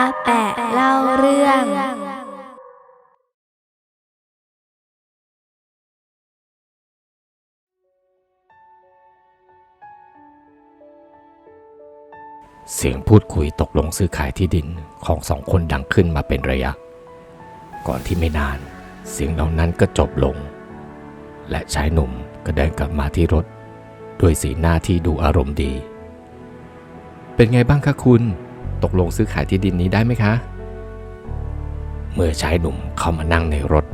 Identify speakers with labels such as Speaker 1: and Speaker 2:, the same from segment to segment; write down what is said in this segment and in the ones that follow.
Speaker 1: อาแปะเล่าเรื่อง
Speaker 2: เสียงพูดคุยตกลงซื้อขายที่ดินของสองคนดังขึ้นมาเป็นระยะ ก่อนที่ไม่นาน เสียงเหล่านั้นก็จบลง และชายหนุ่มก็เดินกลับมาที่รถ ด้วยสีหน้าที่ดูอารมณ์ดี เป็นไงบ้างคะคุณ ตกลงซื้อขายที่ดินนี้ได้ไหมคะ เมื่อชายหนุ่มเข้ามานั่งในรถ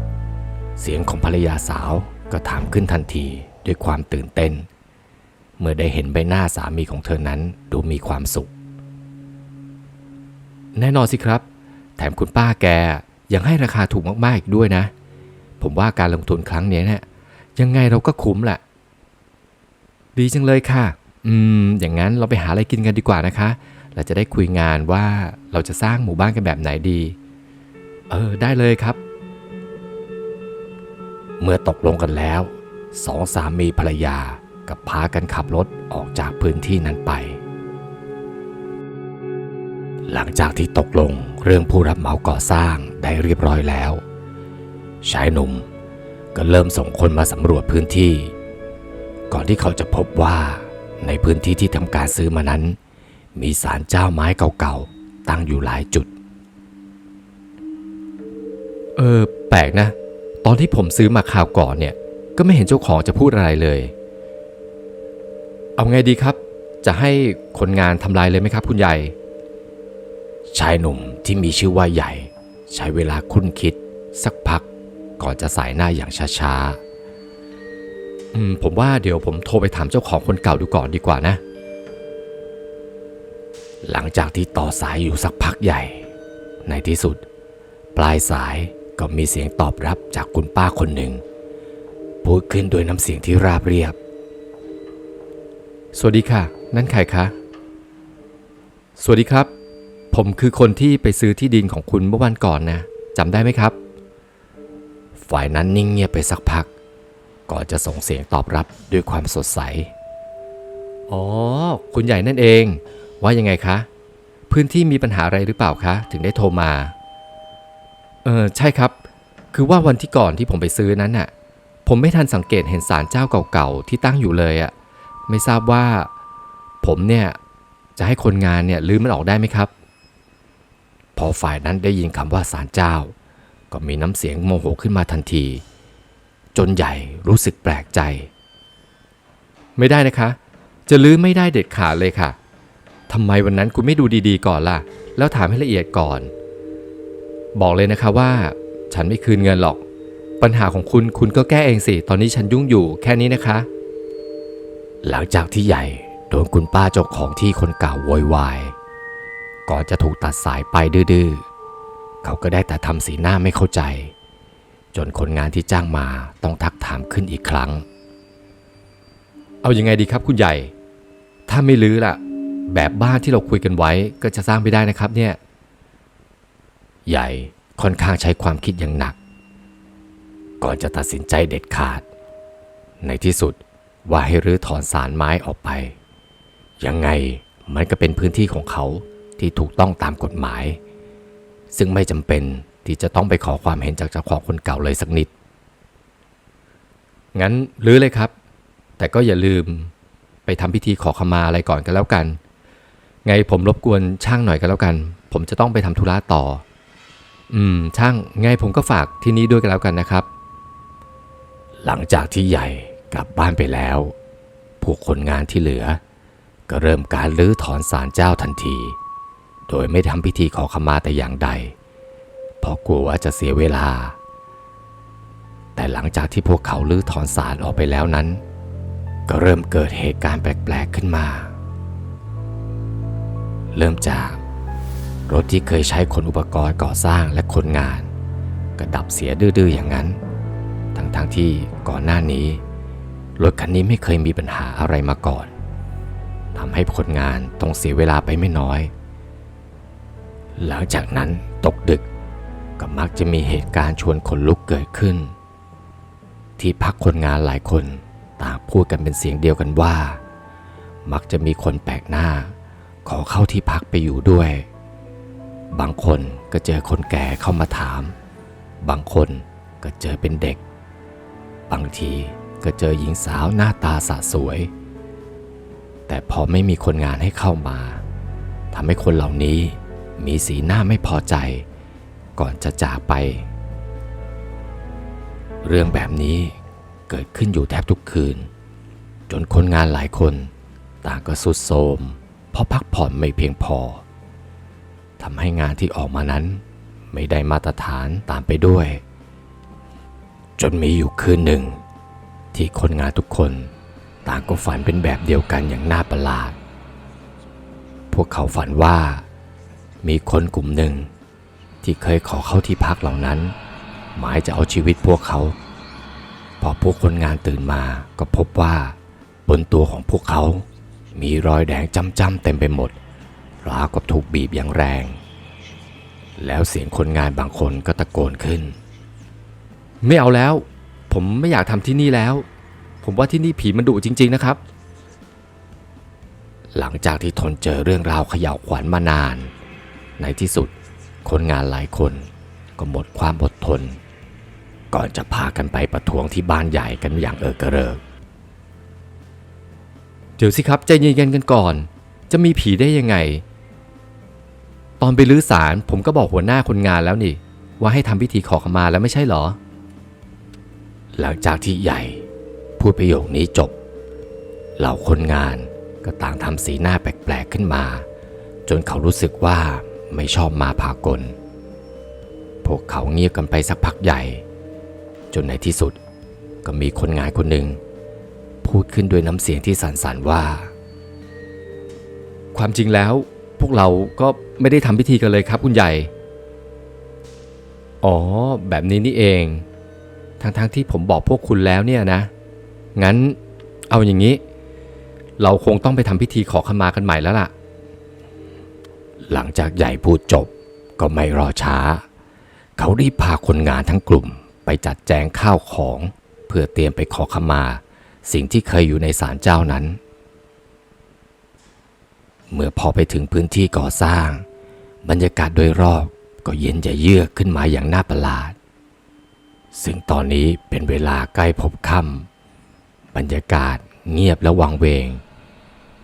Speaker 2: เสียงของภรรยาสาวก็ถามขึ้นทันทีด้วยความตื่นเต้น เมื่อได้เห็นใบหน้าสามีของเธอนั้นดูมีความสุข แน่นอนสิครับ แถมคุณป้าแกยังให้ราคาถูกมากๆอีกด้วยนะ ผมว่าการลงทุนครั้งนี้เนี่ยยังไงเราก็คุ้มแหละ ดีจังเลยค่ะ อืม อย่างนั้นเราไปหาอะไรกินกันดีกว่านะคะ เราจะได้คุยงานว่าเราจะสร้างหมู่บ้านกันแบบไหนดี เออ ได้เลยครับ เมื่อตกลงกันแล้ว สองสามีภรรยากับพากันขับรถออกจากพื้นที่นั้นไป หลังจากที่ตกลงเรื่องผู้รับเหมาก่อสร้างได้เรียบร้อยแล้ว ชายหนุ่มก็เริ่มส่งคนมาสำรวจพื้นที่ ก่อนที่เขาจะพบว่าในพื้นที่ที่ทำการซื้อมานั้น มีศาลเจ้าไม้เก่าๆ ตั้งอยู่หลายจุด เออ แปลกนะ ตอนที่ผมซื้อมาข่าวก่อนเนี่ย ก็ไม่เห็นเจ้าของจะพูดอะไรเลย เอาไงดีครับ จะให้คนงานทำลายเลยไหมครับ คุณใหญ่ ชายหนุ่มที่มีชื่อว่าใหญ่ ใช้เวลาคุ้นคิด สักพัก ก่อนจะสายหน้าอย่างช้าๆอืมผมว่าเดี๋ยวผมโทรไปถามเจ้าของคนเก่าดูก่อนดีกว่านะ หลังจากที่ต่อสายอยู่สักพักใหญ่ ในที่สุด ปลายสายก็มีเสียงตอบรับจากคุณป้าคนหนึ่ง พูดขึ้นด้วยน้ำเสียงที่ราบเรียบ สวัสดีค่ะ นั่นใครคะ สวัสดีครับ ผมคือคนที่ไปซื้อที่ดินของคุณเมื่อวันก่อนนะจำได้ไหมครับ ฝ่ายนั้นนิ่งเงียบไปสักพัก ก่อนจะส่งเสียงตอบรับด้วยความสดใส อ๋อ คุณใหญ่นั่นเอง ว่ายังไงคะ พื้นที่มีปัญหาอะไรหรือเปล่าคะ ถึงได้โทรมา เออใช่ครับ คือว่าวันที่ก่อนที่ผมไปซื้อนั้นน่ะ ผมไม่ทันสังเกตเห็นศาลเจ้าเก่าๆที่ตั้งอยู่เลยอะไม่ทราบว่า ผมเนี่ยจะให้คนงานเนี่ยลื้อมันออกได้ไหมครับ พอฝ่ายนั้นได้ยินคำว่าศาลเจ้า ก็มีน้ำเสียงโมโหขึ้นมาทันที จนใหญ่รู้สึกแปลกใจ ไม่ได้นะคะ จะลื้อไม่ได้เด็ดขาดเลยค่ะ ทำไมวันนั้นคุณไม่ดูดีๆก่อนล่ะ แล้วถามให้ละเอียดก่อน บอกเลยนะคะว่า ฉันไม่คืนเงินหรอก ปัญหาของคุณคุณก็แก้เองสิ ตอนนี้ฉันยุ่งอยู่แค่นี้นะคะ หลังจากที่ใหญ่โดนคุณป้าเจ้าของที่คนเก่าโวยวาย ก่อนจะถูกตัดสายไปดื้อๆ เขาก็ได้แต่ทำสีหน้าไม่เข้าใจ จนคนงานที่จ้างมาต้องทักถามขึ้นอีกครั้ง เอาอยังไงดีครับคุณใหญ่ ถ้าไม่ลื้อล่ะ แบบบ้านที่เราคุยกันไว้ก็จะสร้างไม่ได้นะครับเนี่ย ใหญ่ค่อนข้างใช้ความคิดอย่างหนัก ก่อนจะตัดสินใจเด็ดขาด ในที่สุดว่าให้รื้อถอนสารไม้ออกไป ยังไงมันก็เป็นพื้นที่ของเขาที่ถูกต้องตามกฎหมาย ซึ่งไม่จำเป็นที่จะต้องไปขอความเห็นจากเจ้าของคนเก่าเลยสักนิด งั้นรื้อเลยครับ แต่ก็อย่าลืมไปทำพิธีขอขมาอะไรก่อนกันแล้วกัน ไงผมรบกวนช่างหน่อยกันแล้วกัน ผมจะต้องไปทำธุระต่อ อืม ช่างไงผมก็ฝากที่นี่ด้วยกันแล้วกันนะครับ หลังจากที่ใหญ่กลับบ้านไปแล้ว พวกคนงานที่เหลือ ก็เริ่มการรื้อถอนศาลเจ้าทันที โดยไม่ทำพิธีขอขมาแต่อย่างใด เพราะกลัวว่าจะเสียเวลา แต่หลังจากที่พวกเขาลื้อถอนศาลออกไปแล้วนั้น ก็เริ่มเกิดเหตุการณ์แปลกๆขึ้นมา เริ่มจาก รถที่เคยใช้ขนอุปกรณ์ก่อสร้างและคนงานก็ดับเสียดื้อๆอย่างนั้น ทั้งๆทที่ก่อนหน้านี้ รถคันนี้ไม่เคยมีปัญหาอะไรมาก่อนทำให้คนงานต้องเสียเวลาไปไม่น้อย หลังจากนั้นตกดึกก็มักจะมีเหตุการณ์ชวนขนลุกเกิดขึ้น ที่พักคนงานหลายคนต่างพูดกันเป็นเสียงเดียวกันว่า มักจะมีคนแปลกหน้า ขอเข้าที่พักไปอยู่ด้วย บางคนก็เจอคนแก่เข้ามาถาม บางคนก็เจอเป็นเด็ก บางทีก็เจอหญิงสาวหน้าตาสะสวย แต่พอไม่มีคนงานให้เข้ามาทำให้คนเหล่านี้มีสีหน้าไม่พอใจ ก่อนจะจากไป เรื่องแบบนี้เกิดขึ้นอยู่แทบทุกคืน จนคนงานหลายคนต่างก็สุดโทม เพราะพักผ่อนไม่เพียงพอทำให้งานที่ออกมานั้นไม่ได้มาตรฐานตามไปด้วย จนมีอยู่คืนหนึ่ง ที่คนงานทุกคนต่างก็ฝันเป็นแบบเดียวกันอย่างน่าประหลาด พวกเขาฝันว่า มีคนกลุ่มหนึ่ง ที่เคยขอเข้าที่พักเหล่านั้น หมายจะเอาชีวิตพวกเขา พอพวกคนงานตื่นมาก็พบว่า บนตัวของพวกเขา มีรอยแดงจ้ำๆเต็มไปหมดราวกับถูกบีบอย่างแรง แล้วเสียงคนงานบางคนก็ตะโกนขึ้น ไม่เอาแล้ว ผมไม่อยากทำที่นี่แล้ว ผมว่าที่นี่ผีมันดุจริง ๆนะครับ หลังจากที่ทนเจอเรื่องราวเขย่าวขวัญมานาน ในที่สุดคนงานหลายคนก็หมดความอดทน ก่อนจะพากันไปประท้วงที่บ้านใหญ่กันอย่างเออกระเริก เดี๋ยวสิครับใจเย็นๆกันก่อน จะมีผีได้ยังไง ตอนไปรื้อสารผมก็บอกหัวหน้าคนงานแล้วนี่ ว่าให้ทำพิธีขอขมาแล้วไม่ใช่เหรอ หลังจากที่ใหญ่พูดประโยคนี้จบ เหล่าคนงานก็ต่างทำสีหน้าแปลกๆขึ้นมา จนเขารู้สึกว่าไม่ชอบมาพากล พวกเขาเงียบกันไปสักพักใหญ่ จนในที่สุดก็มีคนงานคนหนึ่ง พูดขึ้นด้วยน้ำเสียงที่สั่นๆว่า ความจริงแล้วพวกเราก็ไม่ได้ทำพิธีกันเลยครับคุณใหญ่ อ๋อ แบบนี้นี่เอง ทั้งๆที่ผมบอกพวกคุณแล้วเนี่ยนะ งั้นเอาอย่างนี้ เราคงต้องไปทำพิธีขอขมากันใหม่แล้วล่ะ หลังจากใหญ่พูดจบก็ไม่รอช้า เขารีบพาคนงานทั้งกลุ่มไปจัดแจงข้าวของ เพื่อเตรียมไปขอขมา สิ่งที่เคยอยู่ในศาลเจ้านั้น เมื่อพอไปถึงพื้นที่ก่อสร้าง บรรยากาศโดยรอบก็เย็นจะเยือกขึ้นมาอย่างน่าประหลาด ซึ่งตอนนี้เป็นเวลาใกล้พบค่ำบรรยากาศเงียบและวังเวง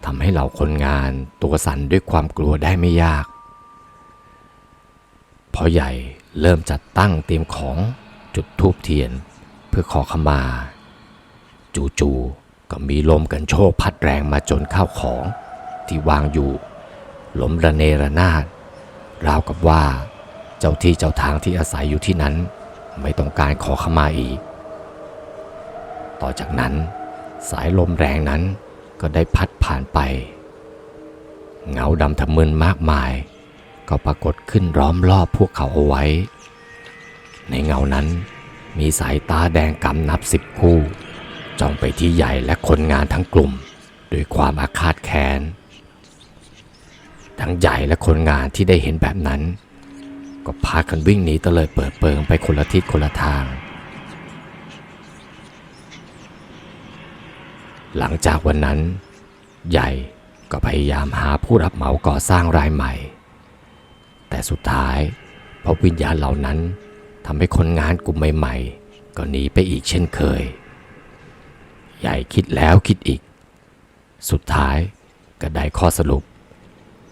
Speaker 2: ทำให้เหล่าคนงานตัวสั่นด้วยความกลัวได้ไม่ยากพอใหญ่เริ่มจัดตั้งเตรียมของจุดทูบเทียน เพื่อขอขมา จู่ๆก็มีลมกันโชกพัดแรงมาจนข้าวของที่วางอยู่ล้มระเนระนาดราวกับว่า เจ้าที่เจ้าทางที่อาศัยอยู่ที่นั้น ไม่ต้องการขอขมาอีก ต่อจากนั้น สายลมแรงนั้นก็ได้พัดผ่านไป เงาดำทะมึนมากมาย ก็ปรากฏขึ้นล้อมรอบพวกเขาเอาไว้ ในเงานั้นมีสายตาแดงกำนับสิบคู่ จ้องไปที่ใหญ่และคนงานทั้งกลุ่มด้วยความอาฆาตแค้น ทั้งใหญ่และคนงานที่ได้เห็นแบบนั้น ก็พากันวิ่งหนีเตลิดเปิดเปิงไปคนละทิศคนละทาง หลังจากวันนั้น ใหญ่ก็พยายามหาผู้รับเหมาก่อสร้างรายใหม่ แต่สุดท้ายเพราะวิญญาณเหล่านั้นทำให้คนงานกลุ่มใหม่ ๆ ก็หนีไปอีกเช่นเคย ใหญ่คิดแล้วคิดอีก สุดท้ายก็ได้ข้อสรุป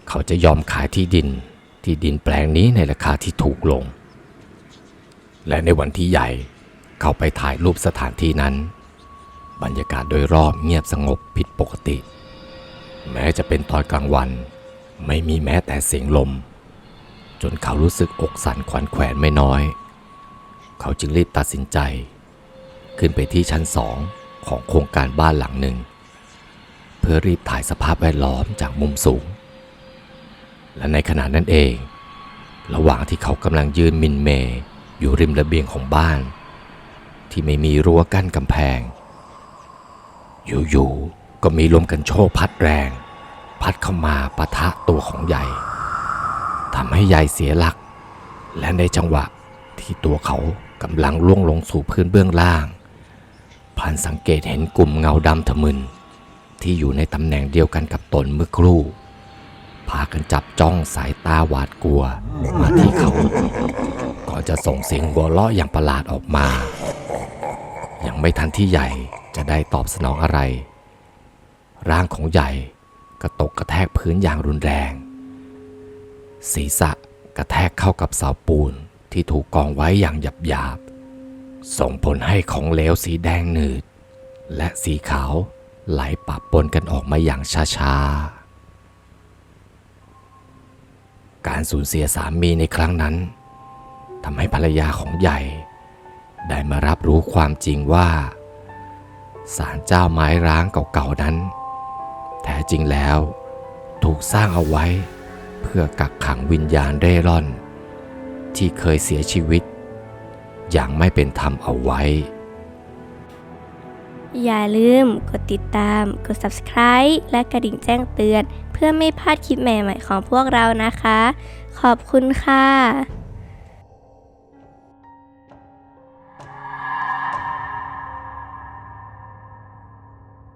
Speaker 2: เขาจะยอมขายที่ดินที่ดินแปลงนี้ในราคาที่ถูกลง และในวันที่ใหญ่เขาไปถ่ายรูปสถานที่นั้น บรรยากาศโดยรอบเงียบสงบผิดปกติ แม้จะเป็นตอนกลางวัน ไม่มีแม้แต่เสียงลม จนเขารู้สึกอกสั่นขวัญแขวนไม่น้อย เขาจึงรีบตัดสินใจ ขึ้นไปที่ชั้นสอง ของโครงการบ้านหลังหนึ่ง เพื่อรีบถ่ายสภาพแวดล้อมจากมุมสูง และในขณะนั้นเอง ระหว่างที่เขากำลังยืนมินเมย์อยู่ริมระเบียงของบ้าน ที่ไม่มีรั้วกั้นกำแพง อยู่ๆก็มีลมกันโชกพัดแรง พัดเข้ามาปะทะตัวของใหญ่ทำให้ใหญ่เสียหลัก และในจังหวะที่ตัวเขากำลังล่วงลงสู่พื้นเบื้องล่าง พลันสังเกตเห็นกลุ่มเงาดำทะมึน ที่อยู่ในตำแหน่งเดียวกันกับตนเมื่อครู่ พากันจับจ้องสายตาหวาดกลัวมาที่เขา ก่อนจะส่งเสียงหัวเราะอย่างประหลาดออกมา ยังไม่ทันที่ใหญ่จะได้ตอบสนองอะไร ร่างของใหญ่ก็ตกกระแทกพื้นอย่างรุนแรง ศีรษะกระแทกเข้ากับเสาปูนที่ถูกกองไว้อย่างหยาบๆ ส่งผลให้ของเหลวสีแดงหนืด และสีขาวไหลปะปนกันออกมาอย่างช้าๆ การสูญเสียสามีในครั้งนั้นทำให้ภรรยาของใหญ่ ได้มารับรู้ความจริงว่าศาลเจ้าไม้ร้างเก่าๆนั้น แท้จริงแล้วถูกสร้างเอาไว้เพื่อกักขังวิญญาณเร่ร่อน ที่เคยเสียชีวิต อย่างไม่เป็นธรรมเอาไว้
Speaker 1: อย่าลืมกดติดตาม กด subscribe และกระดิ่งแจ้งเตือน เพื่อไม่พลาดคลิปใหม่ๆของพวกเรานะคะ ขอบคุณค่ะ